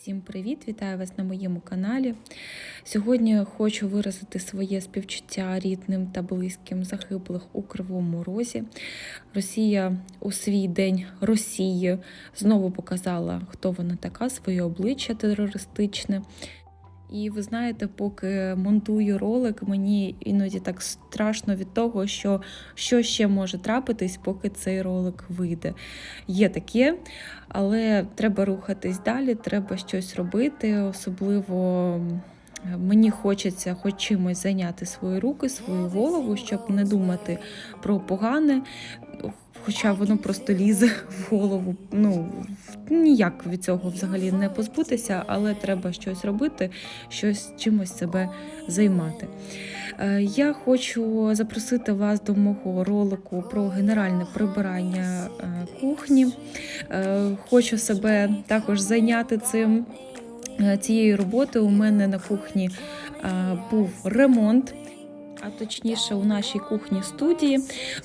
Всім привіт! Вітаю вас на моєму каналі. Сьогодні хочу виразити своє співчуття рідним та близьким загиблих у Кривому Розі. Росія у свій день Росії знову показала, хто вона така, своє обличчя терористичне. І ви знаєте, поки монтую ролик, мені іноді так страшно від того, що що ще може трапитись, поки цей ролик вийде. Є таке, але треба рухатись далі, треба щось робити. Особливо мені хочеться хоч чимось зайняти свої руки, свою голову, щоб не думати про погане. Хоча воно просто лізе в голову. Ну ніяк від цього взагалі не позбутися, але треба щось робити, щось чимось себе займати. Е, Я хочу запросити вас до мого ролику про генеральне прибирання е, кухні. Е, Хочу себе також зайняти цим. Цією роботою у мене на кухні був ремонт. А точніше, у нашій кухні студії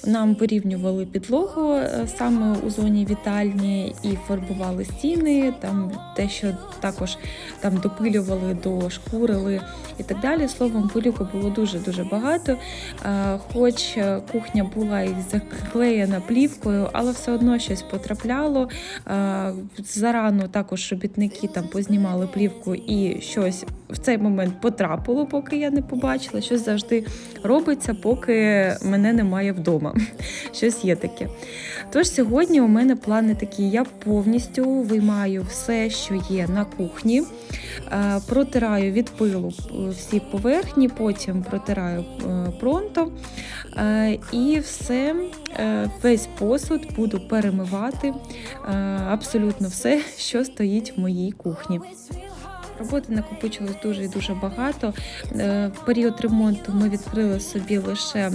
нам вирівнювали підлогу е, саме у зоні вітальні і фарбували стіни, там те, що також там допилювали, дошкурили і так далі. Словом, пилюку було дуже дуже багато. Е, Хоч кухня була і заклеєна плівкою, але все одно щось потрапляло. Е, Зарано також робітники там познімали плівку і щось в цей момент потрапило, поки я не побачила. Щось завжди робиться, поки мене немає вдома. Щось є таке. Тож сьогодні у мене плани такі: я повністю виймаю все, що є на кухні, е, протираю від пилу всі поверхні, потім протираю е, пронто. Е, І все, е, весь посуд буду перемивати е, абсолютно все, що стоїть в моїй кухні. Роботи накопичилось дуже і дуже багато. Е, В період ремонту ми відкрили собі лише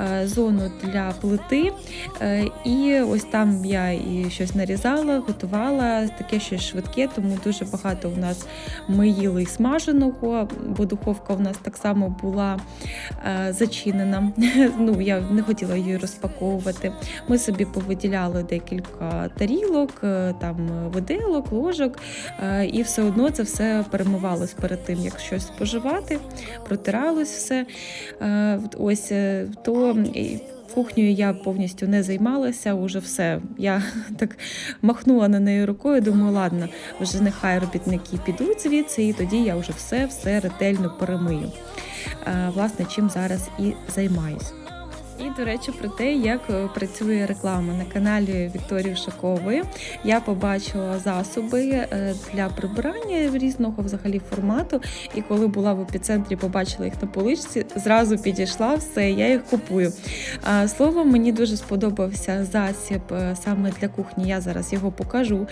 е, зону для плити, Е, і ось там я і щось нарізала, готувала таке щось швидке, тому дуже багато у нас ми їли і смаженого, бо духовка у нас так само була зачинена. Ну я не хотіла її розпаковувати. Ми собі повиділяли декілька тарілок, там виделок, ложок, і все одно це все перемивалось перед тим, як щось споживати, протиралось все. Е, Ось е, то. Кухнею я повністю не займалася, уже все. Я так махнула на неї рукою, думаю, ладно, вже нехай робітники підуть звідси, і тоді я вже все все ретельно перемию. Е, Власне, чим зараз і займаюсь. І, до речі, про те, як е, працює реклама на каналі Вікторії Шакової. Я побачила засоби е, для прибирання різного взагалі формату. І коли була в епіцентрі, побачила їх на поличці, зразу підійшла все, я їх купую. Словом, мені дуже сподобався засіб е, саме для кухні. Я зараз його покажу.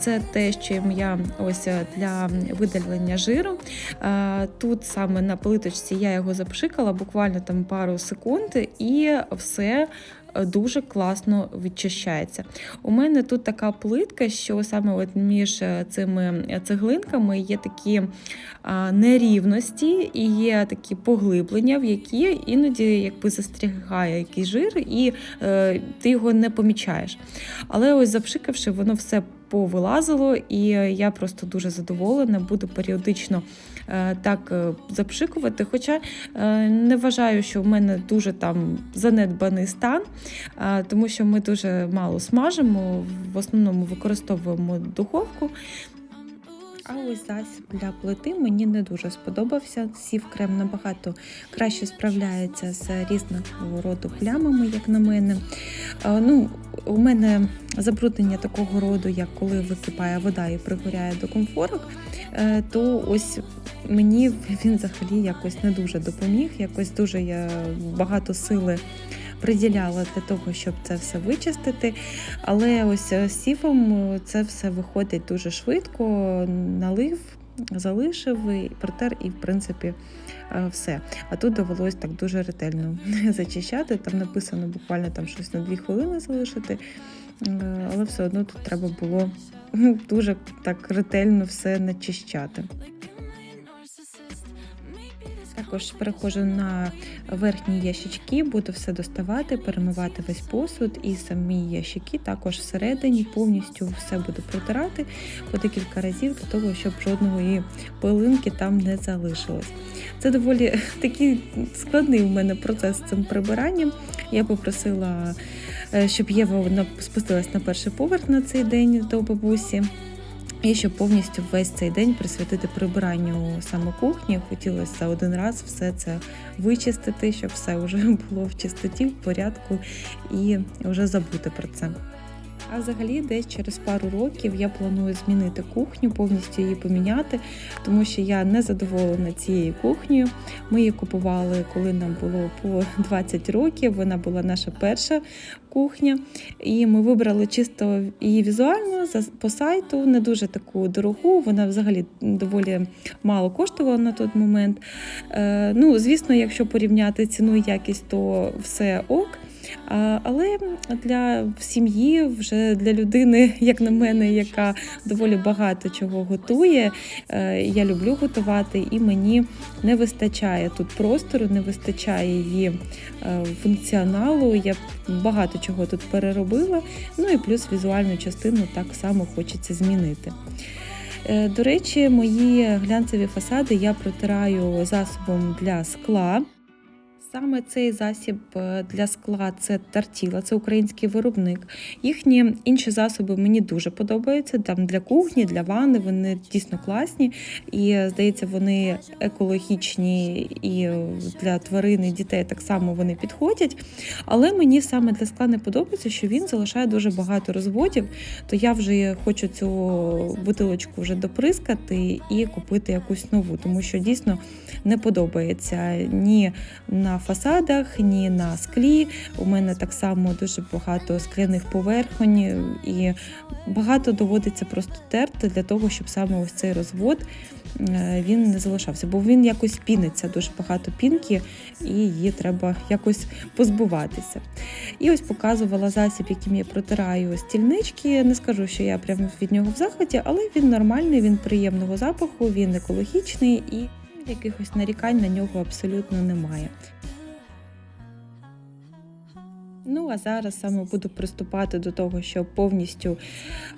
Це те, що я ось для видалення жиру. Тут саме на плиточці я його запшикала буквально там пару секунд, і все е, дуже класно відчищається. У мене тут така плитка, що саме от між е, цими цеглинками є такі нерівності і є такі поглиблення, в які іноді якби застрягає якийсь жир, і е, ти його не помічаєш. Але ось запшикавши, воно все повилазило, і я просто дуже задоволена, буду періодично е, так е, запшикувати. Хоча е, не вважаю, що в мене дуже там занедбаний стан, е, тому що ми дуже мало смажимо, в основному використовуємо духовку. А ось засіб для плити мені не дуже сподобався. Сів крем набагато краще справляється з різного роду плямами, як на мене. Е, Ну, у мене забруднення такого роду, як коли википає вода і пригоряє до комфорок, е, то ось мені він взагалі якось не дуже допоміг. Якось дуже я багато сили приділяла для того, щоб це все вичистити. Але ось е, з сіфом е, це все виходить дуже швидко, налив. Залишив протер, і в принципі е, все. А тут довелось так дуже ретельно зачищати. Там написано буквально там щось на дві хвилини залишити, Е, але все одно тут треба було дуже так ретельно все начищати. Також переходжу на верхні ящички, буду все доставати, перемивати весь посуд і самі ящики також всередині повністю все буду протирати по декілька разів для того, щоб жодної пилинки там не залишилось. Це доволі такий складний у мене процес з цим прибиранням. Я попросила, щоб Єва спустилась на перший поверх на цей день до бабусі. І щоб повністю весь цей день присвятити прибиранню саме кухні, хотілося за один раз все це вичистити, щоб все вже було в чистоті, в порядку і вже забути про це. А взагалі, десь через пару років я планую змінити кухню, повністю її поміняти, тому що я не задоволена цією кухнею. Ми її купували, коли нам було по 20 років. Вона була наша перша кухня. І ми вибрали чисто її візуально по сайту, не дуже таку дорогу. Вона взагалі доволі мало коштувала на той момент. Е, ну, звісно, якщо порівняти ціну і якість, то все ок. Але для сім'ї, вже для людини, як на мене, яка доволі багато чого готує. е, Я люблю готувати, і мені не вистачає тут простору, не вистачає її е, функціоналу. Я багато чого тут переробила. Ну і плюс візуальну частину так само хочеться змінити. Е, До речі, мої глянцеві фасади я протираю засобом для скла. Саме цей засіб е, для скла це тартіла, це український виробник. Їхні інші засоби мені дуже подобаються. Там для кухні, для ванни вони дійсно класні. І здається, вони екологічні і для тварин і дітей так само вони підходять. Але мені саме для скла не подобається, що він залишає дуже багато розводів. То я вже хочу цю бутилочку вже доприскати і купити якусь нову, тому що дійсно не подобається ні на фасадах, ні на склі. У мене так само дуже багато скляних поверхонь, і багато доводиться просто терти для того, щоб саме ось цей розвод е, він не залишався, бо він якось піниться, дуже багато пінки, і її треба якось позбуватися. І ось показувала засіб, яким я протираю стільнички. Не скажу, що я прямо від нього в захваті, але він нормальний, він приємного запаху, він екологічний і якихось нарікань на нього абсолютно немає. Ну, а зараз саме буду приступати до того, щоб повністю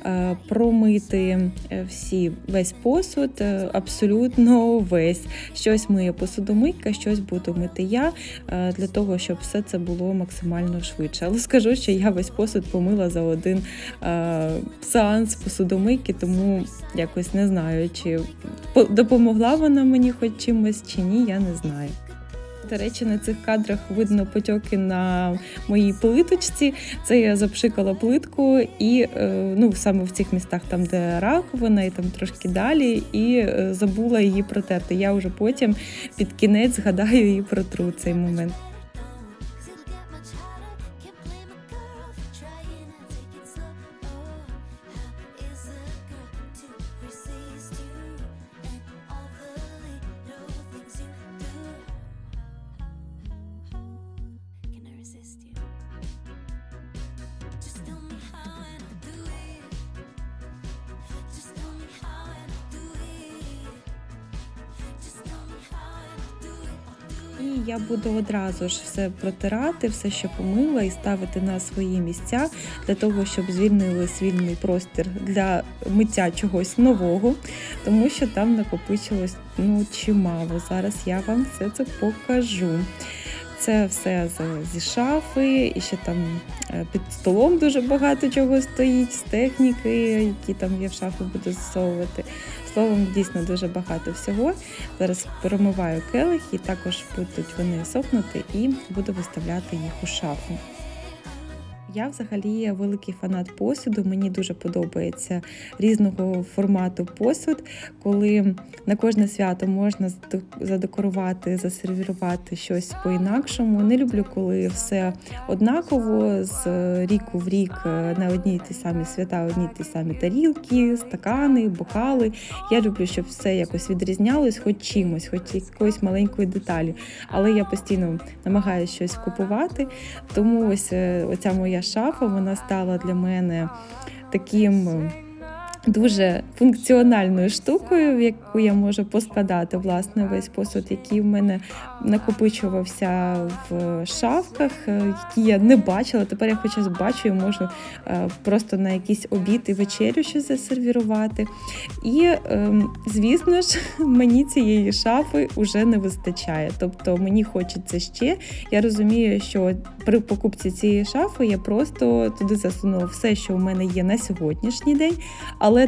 е, промити е, всі весь посуд, е, абсолютно весь. Щось миє посудомийка, щось буду мити я е, для того, щоб все це було максимально швидше. Але скажу, що я весь посуд помила за один е, сеанс посудомийки, тому якось не знаю, чи допомогла вона мені хоч чимось чи ні, я не знаю. До речі, на цих кадрах видно потьоки на моїй плиточці. Це я запшикала плитку, і е, ну саме в цих містах, там де раковина, і там трошки далі, і е, забула її протерти. Я вже потім під кінець згадаю і протру цей момент. І я буду одразу ж все протирати, все, що помила, і ставити на свої місця для того, щоб звільнили вільний простір для миття чогось нового, тому що там накопичилось ну чимало. Зараз я вам все це покажу. Це все зі шафи, і ще там е, під столом дуже багато чого стоїть з техніки, які там я в шафу буду засовувати. Словом, дійсно дуже багато всього. Зараз перемиваю келих і також будуть вони сохнути і буду виставляти їх у шафу. Я взагалі великий фанат посуду. Мені дуже подобається різного формату посуд, коли на кожне свято можна задекорувати, засервірувати щось по-інакшому. Не люблю, коли все однаково з ріку в рік е, на одні ті самі свята, одні ті самі тарілки, стакани, бокали. Я люблю, щоб все якось відрізнялось, хоч чимось, хоч якоюсь маленькою деталю. Але я постійно намагаюся щось купувати. Тому ось е, оця моя шафа вона стала для мене таким. Дуже функціональною штукою, в яку я можу поскладати власне весь посуд, який в мене накопичувався в шафках, е, які я не бачила. Тепер я хоча бачу і можу е, просто на якийсь обід і вечерю щось засервірувати. І, ем, звісно ж, мені цієї шафи вже не вистачає. Тобто мені хочеться ще. Я розумію, що при покупці цієї шафи я просто туди засунула все, що в мене є на сьогоднішній день.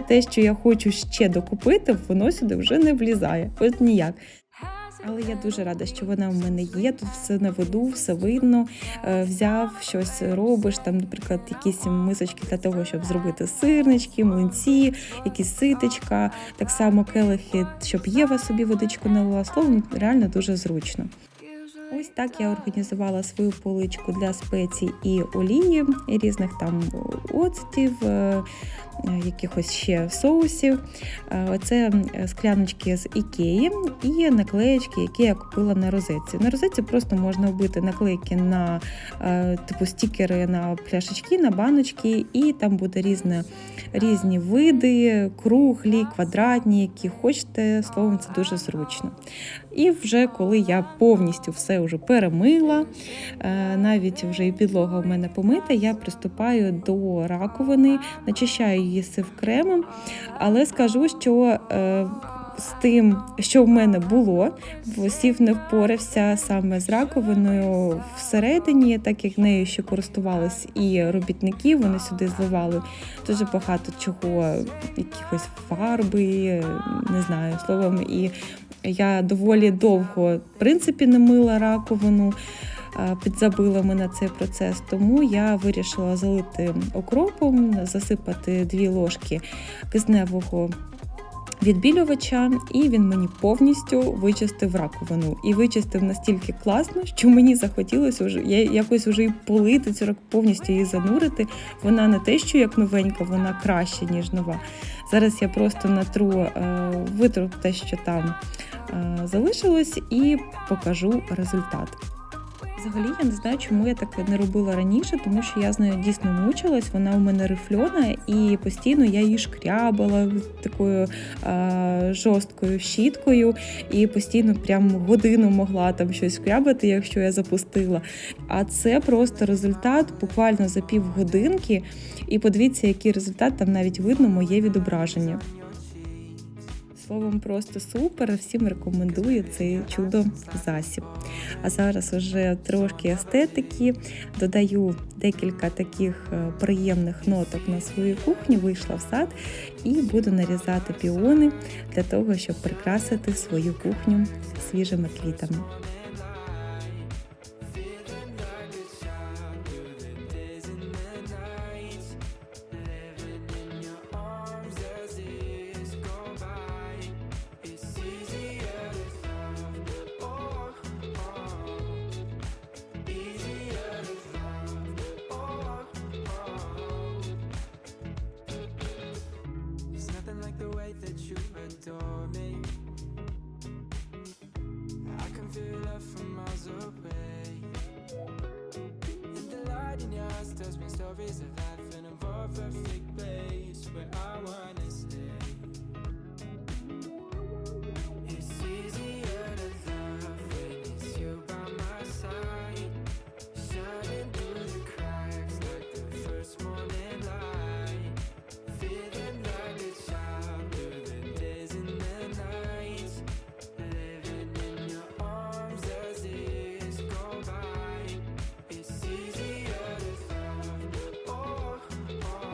Те, що я хочу ще докупити, воно сюди вже не влізає. От ніяк. Але я дуже рада, що вона в мене є. Тут все на виду, все видно. Е, Взяв щось, робиш там, наприклад, якісь мисочки для того, щоб зробити сирнички, млинці, якісь ситечка, так само келихи, щоб Єва собі водичку налила. Словом, реально дуже зручно. Ось так я організувала свою поличку для спецій і олії, і різних там оцтів, е, якихось ще соусів. Е, Оце е, скляночки з Ікеї і наклеєчки, які я купила на розетці. На розетці просто можна вбити наклейки на типу стікери на пляшечки, на баночки, і там буде різне, різні види, круглі, квадратні, які хочете. Словом, це дуже зручно. І вже коли я повністю все вже перемила, е, навіть вже і підлога в мене помита, я приступаю до раковини, начищаю її сив кремом, але скажу, що е, з тим, що в мене було, сів не впорався саме з раковиною всередині, так як нею ще користувались і робітники, вони сюди зливали дуже багато чого, якихось фарби, не знаю, словом, і я доволі довго, в принципі, не мила раковину, е, підзабила мене цей процес, тому я вирішила залити окропом, засипати дві ложки кисневого відбілювача, і він мені повністю вичистив раковину. І вичистив настільки класно, що мені захотілося вже якось вже і полити цю рак- повністю її занурити. Вона не те, що як новенька, вона краще, ніж нова. Зараз я просто натру, е, витру те, що там залишилось, і покажу результат. Взагалі я не знаю, чому я таке не робила раніше, тому що я з нею дійсно мучилась. Вона у мене рифльона, і постійно я її шкрябала такою е, жорсткою щіткою, і постійно прям годину могла там щось шкрябати, якщо я запустила. А це просто результат буквально за півгодинки. І подивіться, який результат там навіть видно моє відображення. Словом, просто супер. Всім рекомендую цей чудо засіб. А зараз уже трошки естетики. Додаю декілька таких е, приємних ноток на свою кухню. Вийшла в сад і буду нарізати піони для того, щоб прикрасити свою кухню свіжими квітами.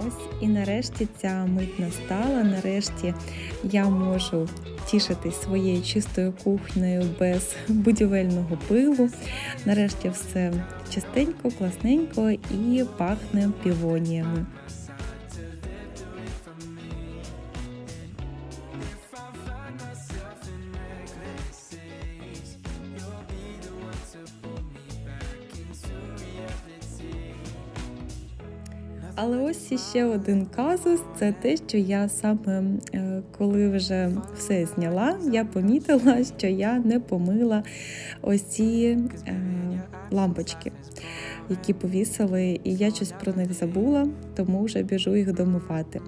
Ось і нарешті ця мить настала. Нарешті я можу тішитись своєю чистою кухнею без будівельного пилу. Нарешті все чистенько, класненько і пахне півоніями. Ось іще один казус. Це те, що я саме е, коли вже все зняла, я помітила, що я не помила ось ці е, лампочки, які повісили, і я щось про них забула, тому вже біжу їх домивати.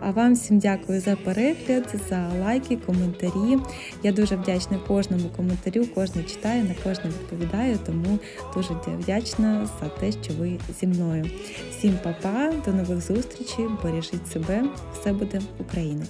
А вам всім дякую за перегляд, за лайки, коментарі. Я дуже вдячна кожному коментарю, кожен читає, на кожне відповідаю, тому дуже вдячна за те, що ви зі мною. Всім па-па, до нових зустрічей, бережіть себе, все буде Україна!